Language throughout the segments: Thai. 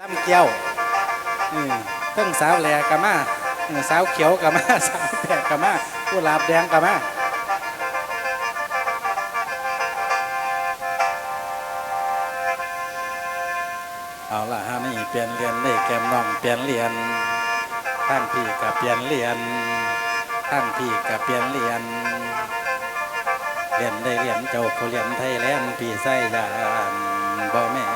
ลำเกี้ยวอืมเพิ่งสาวแหลกะมาเออสาวเขียวกะมาสาวแปดกะมาผู้ลาบแดงกะมาเอาละฮะนี่เปลี่ยนเรียนได้แกมน้องเปลี่ยนเรียนท่านพี่กับเปลี่ยนเรียนท่านพี่กับเปลี่ยนเรียนเรียนได้เรียนเจ้าผู้เรียนไทยแลนด์พี่ใส่ยานบ่แม่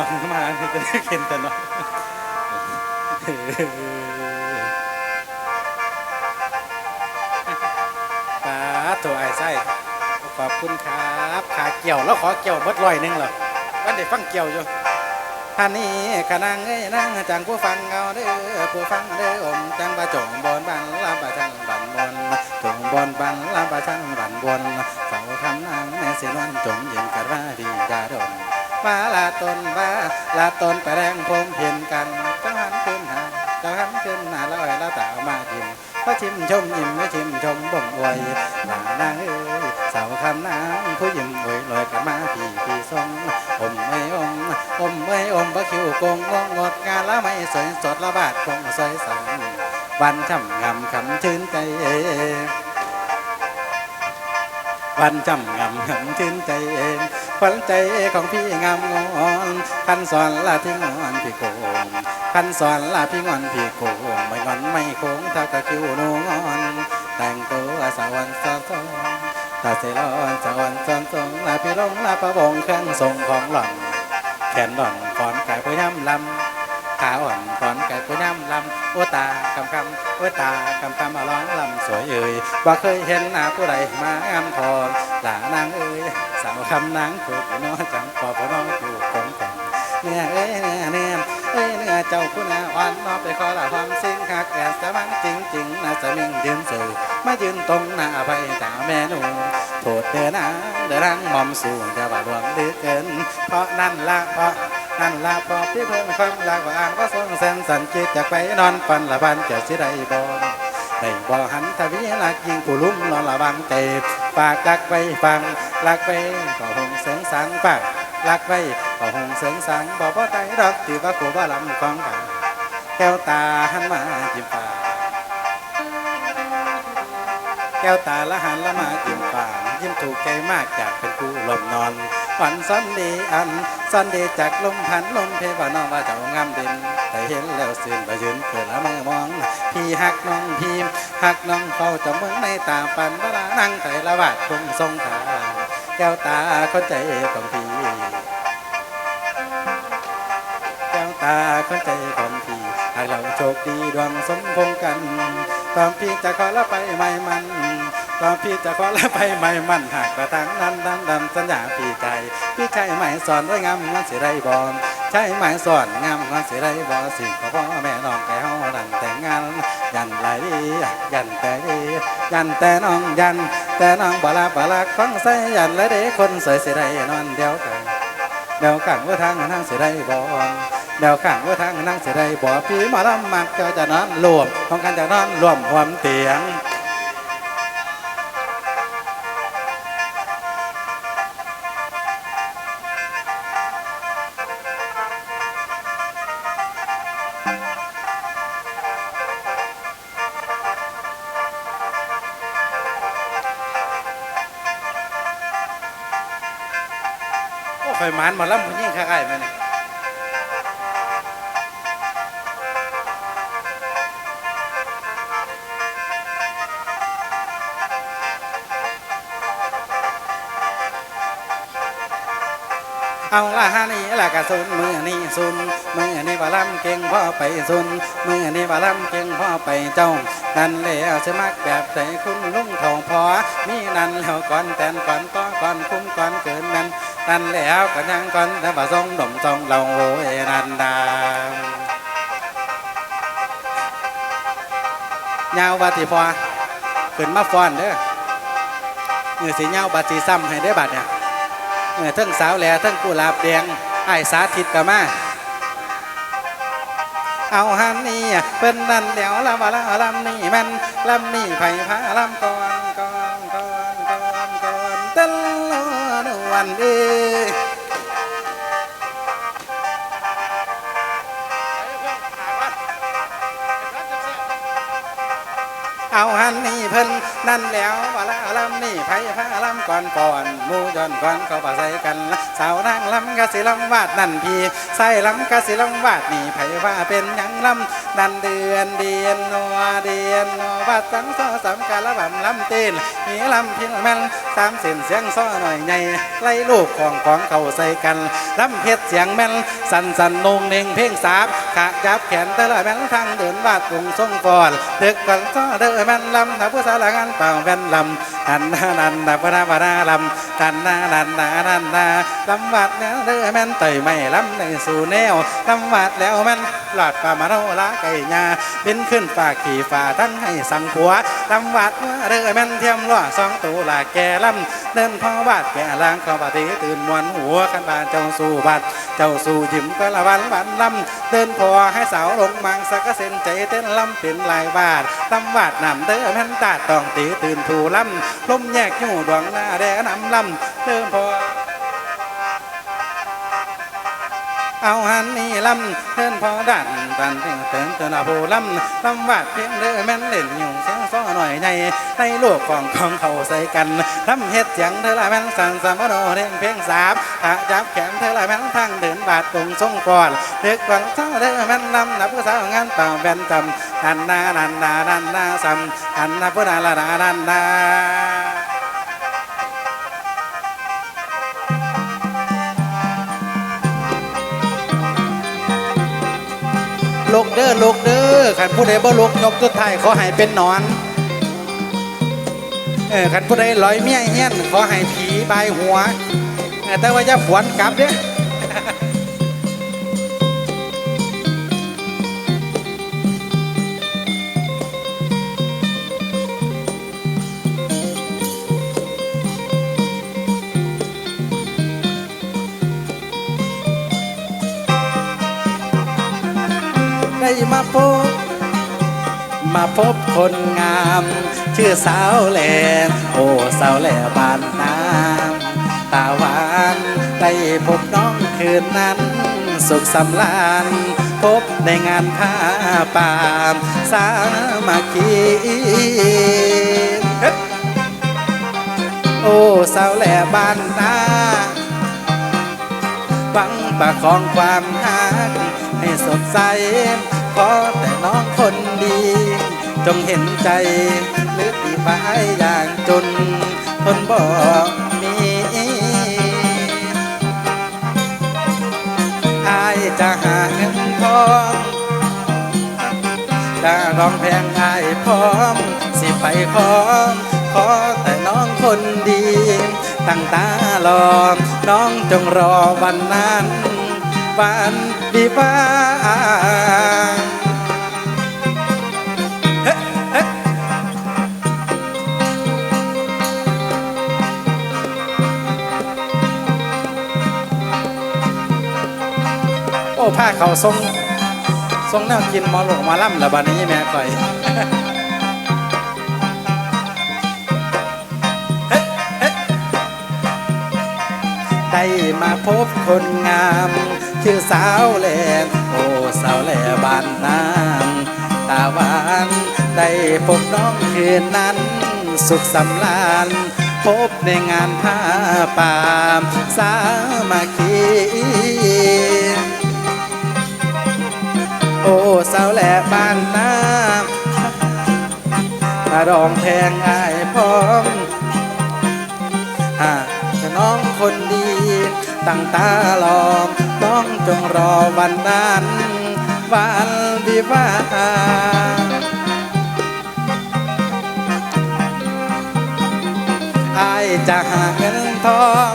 นาล่ำปันพยทรงบทเออเออละเนอโอ้ยน้องมาจะได้เห็นแต่น้องป้าตัวไอ้ไส้ขอบคุณครับขาเกี่ยวแล้วขอเกี่ยวเบิดลอยหนึงเหรอวันเด็ฟังเกี่ยวอยู่ท่านนี้ขนางเอ้ยนางจังผู้ฟังเอาเด้อผู้ฟังเด้ออมจังประจงบอนบันลำประชังบันบนจงบอนบันลำประชังบันบนเฝ้าทำนางแม่สินวันจงยิงกันว่าดีดาดน มาลาตนว่าลาตนไปแรงพรมเพียนกันจังหันขึ้นหาจังหันขึ้นหาแล้วไอ้แล้วตามาทิมพระชิมชมยิ้มไม่ชิมชมบ่งอวยนางนางเอ้ยสาวคำนางผู้ยิ้มอวยลอยกันมาพี่พี่ทรงอมไม่อมอมไม่อมพระคิวกงงงดงานละไม่สวยสดละบาดคงสวยสังวันช่ำงำคำชื่นใจวันจำงำงำชื่นใจเอง ขวัญใจของพี่งามงอนคันสอนละที่งอนพี่โกงคันสอนละพี่งอนพี่โกงไม่งอนไม่โค้งเท่ากับคิวนูงอนแต่งตัวสวรรค์สอนสอนตาเสร้อนสวรรค์สอนสอนลาพี่ลงลาประวงเครื่องทรงของหล่อนแขนหล่อนก่อนกายผู้ย่ำลำขาอ่อน โอตากำคำโอตากำคำมาร้องลำสวยเอ่ยบ่เคยเห็นหน้าผู้ใดมางามทองหลานางเอ่ยสาวคำนางถูกน้อจังปอบน้องอยู่คงของเนี่ยเอ้ยเนี่ยเนี่ยเอ้ยเนี่ยเจ้าคุณอาอ่อนน้อไปขอละความสิ่งคักแก่สมังจริงจริงนะสมิงยืนสื่อมายืนตรงหน้าไปตาแม่หนูโทษเดินนางเดินนางหมอมสูงจะบาดหลวงดื้อเกิน เพราะนั่นละเพราะ นั่นละเพอพี่เพิ่มความรักว่าอ่างก็ทรงแสนสันจิตจากไปนอนปันละบันจะสิได้บ่ได้บ่หันทวีลักยิงผู้ลุ่มนอนระวังเจ็บฝากรักไปฟังรักไปก็หงเสียงสังฝากรักไปก็หงเสียงสังบอกว่าใจรักที่ว่ากูว่าลำของกันแก้วตาหันมายิ้มฟ้าแก้วตาละหันละมายิ้มฟ้ายิ้มถูกใจมากจากเป็นคู่ลมนอน ฝันสันดีอันสันดีจากลมพันลมเพว่าน้องว่าเจ้างามเด่นแต่เห็นแล้วสื่นประยืนเกิดละมือมอง พี่หักน้องพีมหักน้องเขาจะเมืองในตาปันเวลานั่งแต่ละบาดคงทรงขาแก้วตาคนใจของพี่แก้วตาคนใจของพี่หากเราโชคดีดวงสมพงกันตอนพี่จะขอละไปไม่มัน ตอนพี่จะขอละไปไม่มันหากกระทังนั้นดำดำสัญญาพี่ใจ พี่ใจไม่สอนไว้งามมันสิได้บอมใช่ไหมสอนงามมันสิได้บอสิ่งของพ่อแม่น้องแก้วดังแต่งงานยันไหลยันแต่ยันแต่น้องยัน แต่น้องบลาบลาของใส่ยันและเด็กคนสวยสิได้นอนเดียวกันเดียวกันว่าทางนั่งสิได้บอมเดียวข้างว่าทางนั่งสิได้บอพี่มาลำมักเจ้าจะนอนรวมของกันจะนอนรวมความเตียง เอาละฮะนี่ละกะซุนมือนี่ซุนมือนี่บาลำเก่งพ่อไปซุนมือนี่บาลำเก่งพ่อไปเจ้า นั่นแล้วสมักแบบใส่คุณลุงทองพอมีนั่นแล้วก่อนแตนก่อนก็ก่อนคุ้มก่อนเกินนั่นนั่นแล้วก็ยังก่อนแต่บ่ทรงดมทรงเราโอ้ยนันดายาวว่าที่พอขึ้นมาฟอนเด้อเงือสีเงาบาดสีซ้ำให้ได้บาดเนี่ย เทั้งสาวแหล่ทั้งกุหลาบแดงไอ้สาธิตกับมาเอาหันนี่เป็นนั่นเดี๋ยวละมาละลำนี่มันลำนี่ไผ่พาลำก่อนก่อนก่อนก่อนก่อนตลอดวันเอ้ยเอาหันนี่เพิ่นนั่นแล้วว่าละลำนี่ไผ่พาลำก่อนก่อนมูย้อนก่อนเขาปะใส่กันสาวนางลำกะสิลำวาดนั่นพี่ใส่ลำกะสิลำวาดนี่ไผ่ว่าเป็นยังลำนั่นเดือนเดียนนัวเดียนนัววัดสังซ้อสามกาละบำลำเต้นมีลำพินแมนสามเส้นเสียงซ้อหน่อยใหญ่ไล่ลูกของของเขาใส่กันลำเพชรเสียงแมนสันสันนงเน่งเพลงสาบขะจับแขนแต่ละแมนทางเดินวาดกรุงทรงก่อนเด็กก่อนซ้อเด้อแมนลำถ้าผู้สาวละงานเป่าแว่นลำนันนานันนาปนาปนาลำนันนานันนานันนาลำวัดแล้วเด้อแม่นเตยไม่ลำในสู่แนวลำวัดแล้วแม่นหลอดปลามาโนละไก่ยาบินขึ้นฝากขี่ฝ่าทั้งให้สังขัวลำวัดว่าเด้อแม่นเทียมล้อสองตูละแก่ลำ เดินพ่อบาดแก่ล้างเข้าดีตื่นมวนหัวกันบานเจ้าสู่บาดเจ้าสู่ยิ้มก็ละวันวันลำเดินพอให้สาวลงมังสักเส้นใจเต้นลำเป็นลายบาดลำบาดนำเด้อแม่นตาต้องตีตื่นถูลำลมแยกอยู่ดวงหน้าแดงนำลำเดินพอ เอาหันนี่ลำเดินพอดันดันเตียงเตือนเตือนอาโบลำลำวาดเพียงเด้อแม่นเล่นอยู่เสียงซ้อหน่อยในในโลกของของเขาใส่กันลำเฮ็ดเสียงเธอละแม่นสันสามโนเร่งเพลงสามถ้าจับแขนเธอละแม่นทางเดินบาดตรงทรงก่อนเด็กก่อนเท่าเด้อแม่นลำนับผู้สาวงานเป่าแบนจำนันนานันนานันนาซ้ำอันนาผู้นาละนานันนา ลกเด้อลกเด้อขันผู้ใดบ่ลกยกตัวไทยขอให้เป็นหนอนเออขันผู้ใดลอยเมียเฮี้ยนขอให้ผีบายหัวแต่ว่าจะฝวนกลับเนี้ย มาพบ มาพบคนงาม ชื่อสาวแหลมโอ้สาวแหลบานน้ำตาหวานได้พบน้องคืนนั้น สุขสำลานพบในงานผ้าป่ามสามัคคีโอ้สาวแหลบานนาบังประคองความหักให้สดใส อแต่น้องคนดี จงเห็นใจหรือที่ฟ้ายอย่างจนทนบ่มีอายจะหาเงินทองจะร้องเพลงอายพร้อม สิไปขอขอแต่น้องคนดี ตั้งตารอน้องจงรอวันนั้น วันวิวาห์เฮ้เฮ้โอ้ผ้าเขาทรงทรงแนวกินมอหลวงมาล่ำแล้วบัดนี้แม่ก่อยได้มาพบคนงาม ชื่อสาวแหลมโอ้สาวแหลบานน้ำตาหวานได้พบน้องคืนนั้น สุขสำลานพบในงานผ้าป่ามสามัคคีโอ้สาวแหลบ้านน้ำถ้ารองเพงอายพร้อมหากจะน้องคนดีตั้งตารอน้ องจงรอวันนั้นวันวิวาห์อายจะหาเงินทอง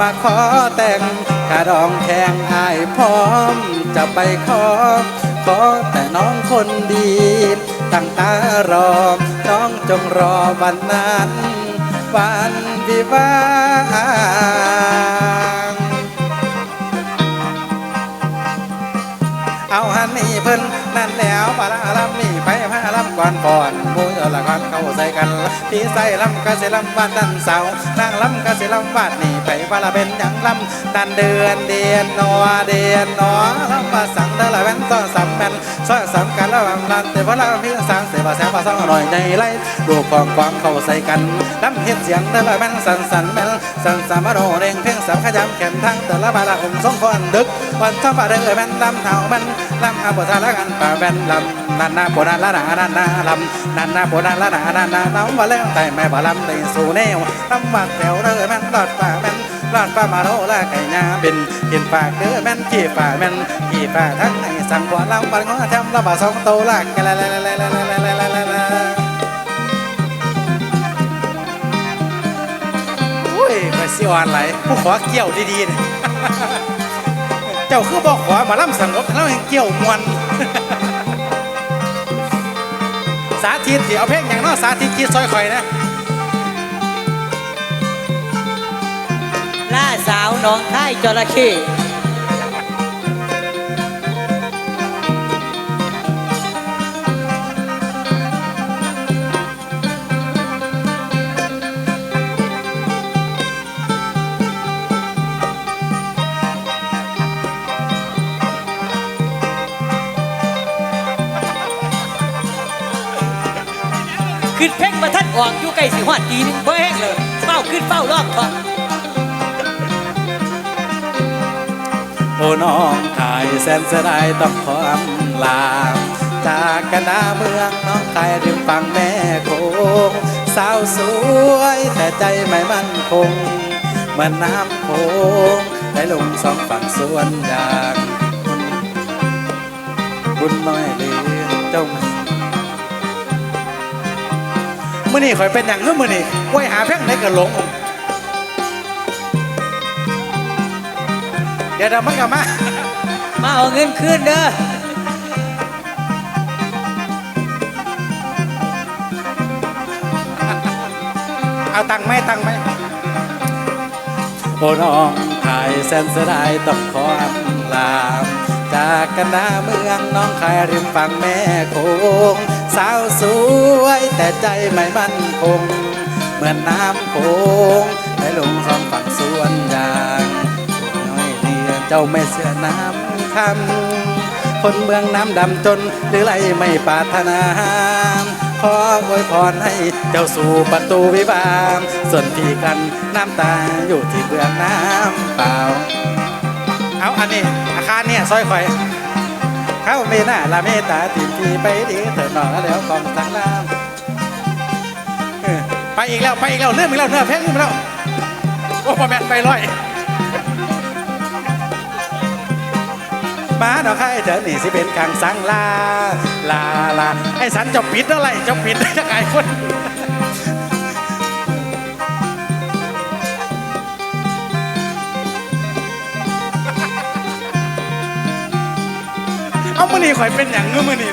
มาขอแต่งกระดองแทงอายพร้อมจะไปขอ ขอแต่น้องคนดีตั้งตารอ น้องจงรอวันนั้น วันวิวาห์เอา อนก่อนมูยละก่อนเข้าใส่กันพี่ใส่ลำกะสิลำวาดดันเสานางลำกะสิลำวาดนี่ไปว่าละเป็นอยังลำดันเดือนเดียนนอเดียนนอลำมาสั่งเดอละแว่นต้อสามแผ่น ซ้อสามกันแล้วลำลันแต่ว่าลำพี่สามเสบาแสบาซ่องหน่อยในไรดูกองความเข้าใส่กันลำเฮ็ดเสียงเดอละแว่นสันสันแม่นสันสามโนเร่งเพ่งสามขยำแขนทั้งแต่ละบาละองค์ทรงคอนดึกวันท้องบาเด้อแม่นลำเท่าแม่นลำอาบุตรละกันป่าแบนลำนันนาโบนาละนานันนาลำนันนาโบนาละนานันนาน้ำมาเล่แต่แม่บ่ลำในสู่แนวลำวักแถวเด้อแม่นลอดป่าแม่นลอดป่ามาโนละไก่ยาบินกินปากเด้อแม่นขี่ป่าแม่น ขี่ป่าทั้งไอ้สั่งบ่ลำบันงอทำละบ่าสองโตละกะละละละละละละละละละอุ้ยไปสิอ่อนไหลผู้ขอเกี่ยวดีๆนี่เจ้าคือบอกขอมาล่ำสงบแล้วยังเกี่ยวมวนสาธิตเดี๋ยวเอาเพลงอย่างน้อสาธิตกีซอยข่อยนะล่าสาวน้องค่ายจระเข้ ขึ้นเพ่งมาทัดออกอยู่ใกล้สิหอดตีนึงเบ้แห้งเลยเฝ้าขึ้นเฝ้ารอบก่อนโอ้น้องขายแสนเสียดายต้องขออำลา จากกันนาเมืองน้องขายริมฝั่งแม่โคงสาวสวยแต่ใจไม่มั่นคงเหมือนน้ำโคงไหลลงสองฝั่งสวนยางบุญน้อยเดือเจ้า มื่อนี้ข่อยเป็นอย่างนู้นมื่อนี้ไว้หาเพ่งไหนก็หลง เดี๋ยวเรามันกลับมา มาเอาเงินคืนเด้อเอาตังค์ไหมตังค์ไหมโอ้น้องขายแสนเสียดายต้องขออำลาจากกันนาเมืองน้องขายริมฝั่งแม่โคง สาวสวยแต่ใจไม่มั่นคง เหมือนน้ำโคงไหลลงสองฝั่งสวนยางน้อยเรียเจ้าไม่เสื้อน้ำคำคนเมืองน้ำดำจนหรือไรไม่ปรารถนาขออวยพรให้เจ้าสู่ประตูวิวามส่วนพี่กันน้ำตาอยู่ที่เบื้องน้ำเปล่า เอาอันนี้อาคารเนี่ยซอยข่อย เข้าไม่น่าละเมตตาติพี่ไปดีเถิดหนอแล้วกองทางน้ำไปอีกแล้วไปอีกแล้วเรื่องอีกแล้วเนื้อเพลงลืมแล้วโอ้พอแมนไปร้อยมาดอกไข่เธอนี่สิเป็นกลางสังลาลาลาไอ้สันจะปิดอะไรจะปิดจะไงคน มือนี่ข่อยเป็นอย่างนู้มือนี่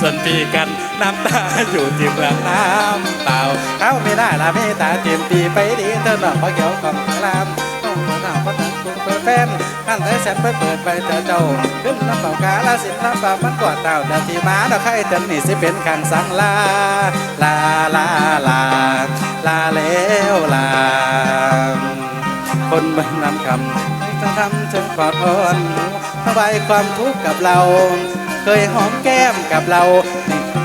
ส่วนปีกันน้ำตาอยู่ที่เมืองน้ำเปล่าเขาไม่ได้ละเมตตาเตรียมปีไปดีเธอหนอกเพราะเกี่ยวของทางลามต้องหน้าเพรา คุณเปิดแฟนท่นได้แสนเปิดเปิดไปเจอเจ้าขึ้นน้ำเปล่ากาลาสินน้ำเปล่ามันกอดเต่าเดินที่มาดอกไข่เดินนี่สิเป็นขังสังลาลาลาลาลาแล้วลา คนเมืองนำคำให้ทั้งทำจนกอดอ่อนระบายความทุกข์กับเรา เคยหอมแก้มกับเรา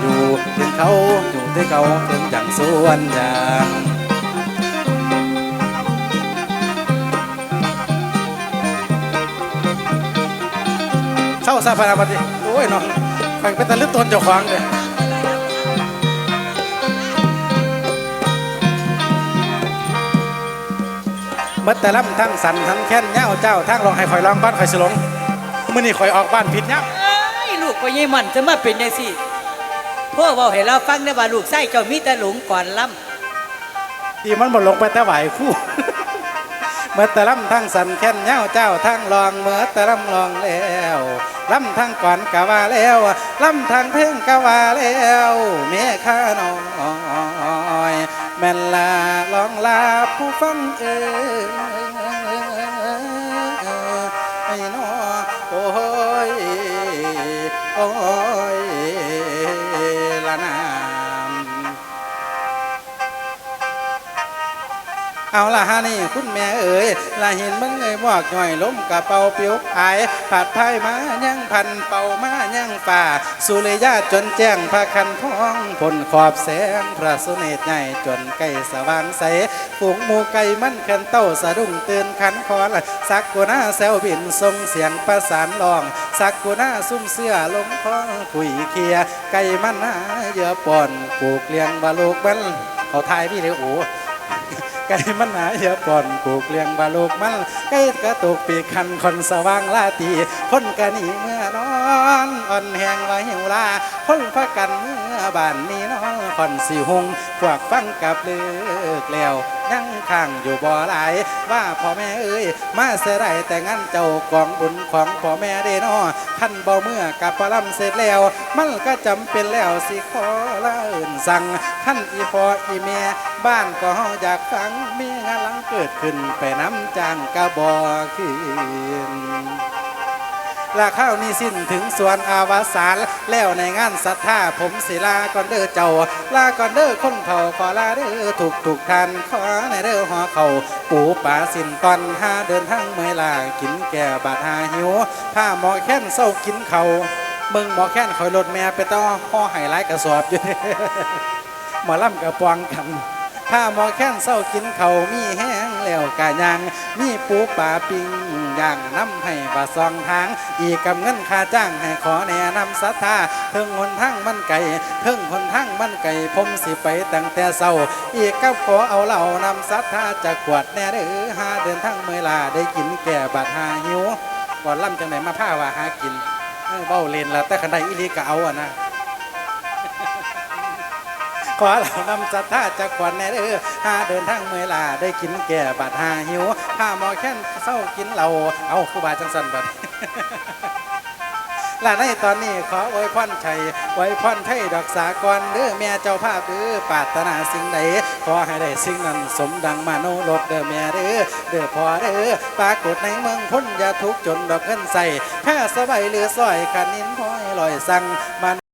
อยู่ถึงเขาอยู่ที่เขาถึงอย่างสวนยาง เศร้าซาพาราปฏิโอ้ยเนาะใครเป็นตะลึกตนเจ้าของเลยเมื่อแต่ลำทั้งสันทั้งแค้นเง่าเจ้าทั้งลองให้คอยลองบ้านคอยสลงมื่อนี้คอยออกบ้านผิดเง่าเอ้ยลูกพ่อใหญ่มันจะมาเป็นยังสิพ่อบอกให้เราฟังได้ว่าลูกไส้เจ้ามีแต่หลงก่อนล่ที่มันบ่ลงไปแต่ไหวคู่ เมื่อแต่ลำทั้งสันแค้นเย้าเจ้าทั้งลองเมื่อแต่ลำลองแล้วลำทั้งก่อนกะว่าแล้วลำทั้งเพ่งกะว่าแล้วเมฆาน้อยแม่นลาลองลาผู้ฟังเอ่ย เอาละฮะนี่คุณแม่เอ๋ยละเห็นมึงเอ้ยบอกหน่อยล้มกระเป๋าเปียวอายผัดไทยมายังพันเป่ามายังฝ่า สุริยาจนแจ้งพระคันท้องผลขอบแสงพระสุเนตใหญ่จนใกล้สว่างใสฝูงหมูไก่มันเขินเต้าสะดุ้งตื่นขันคอนสักกุนาแซวบินทรงเสียงประสานลอง สักกุนาซุ่มเสื้อลงคอคุยเคลียไก่มันหาเยื่อป่อนปลูกเลี้ยงบาลูกมันเขาทายพี่เลยโอ้ ไก่มันหนาเยอะป่อนปลูกเลี้ยงบาลูกมันไก่กระตุกปีกคันคนสว่างลาตีพ้นกันนีเมื่อนอนอ่อนแหงว่าหิวลาพ้นพระกันเมื่อ บ้านนี้น้องคอนสีหงพวกฟังกับเลิกแล้วยังข้างอยู่บ่อหลายว่าพ่อแม่เอ้ยมาเสียไรแต่งั้นเจ้ากองบุญของพ่อแม่เด้นอท่านบ่เมื่อกับปลำเสร็จแล้ว มันก็จำเป็นแล้วสิขอละเอิ่นสั่งท่านอีพ่ออีแม่บ้านก็อยากฟังมีงานหลังเกิดขึ้นไปน้ำจางกระบอขึ้น ลาข้าวนี้สิ้นถึงส่วนอาวสานแล้วในงานศรัทธาผมศิลาก่อนเด้อเจ้า ลาก่อนเด้อคนเผาขอลาเด้อถูกถูกทานขอในเด้อหัวเขาปูป่าสินตอนห้าเดินทางเมื่อลากินแก่บาดหาหิวผ้าหมอแค้นเศร้ากินเขามึงหมอแค้นคอยรถแม่ไปต่อห่อไห้ไร้กระสอบอยู่หมอล่ำกับปองกันถ้าหมอแค้นเศร้ากินเขามีแห แล้วกะยังมีปูป่าปิงย่างน้ำให้บาซองทาง อีกกำเงินค่าจ้างให้ขอแนะนำศรัทธาเทิงหนทั้งมันไก่เทิงหนทั้งมันไก่ผมสิไปตั้งแต่เศร้า อีกกับขอเอาเหล่านำศรัทธาจะกวดแน่เด้อหาเดินทางเมื่อลาได้กินแก่บาดหาหิวก่อนล่ำจังไหนมาผ้าว่าหากินเบ้าเลนละแต่ขันใดอีหลีก็เอาอะนะ ขอเรานำศรัทธาจากขวัญแน่เด้อหาเดินทางเมื่อลาได้กินแก่บาดหาหิวถ้าหมอแค้นเศร้ากินเราเอาครูบาจังสันบัดและในตอนนี้ขออวยพรชัยอวยพรไทยดอกสากรเด้อแม่เจ้าภาพเด้อปรารถนาสิ่งใดขอให้ได้สิ่งนั้นสมดังมาโนรถเด้อแม่เด้อเด้อพอเด้อปรากฏในเมืองพ้นอย่าทุกจนดอกเงินใส่แพ้สบายหรือสร้อยขันนินพ้อยลอยสั่งมัน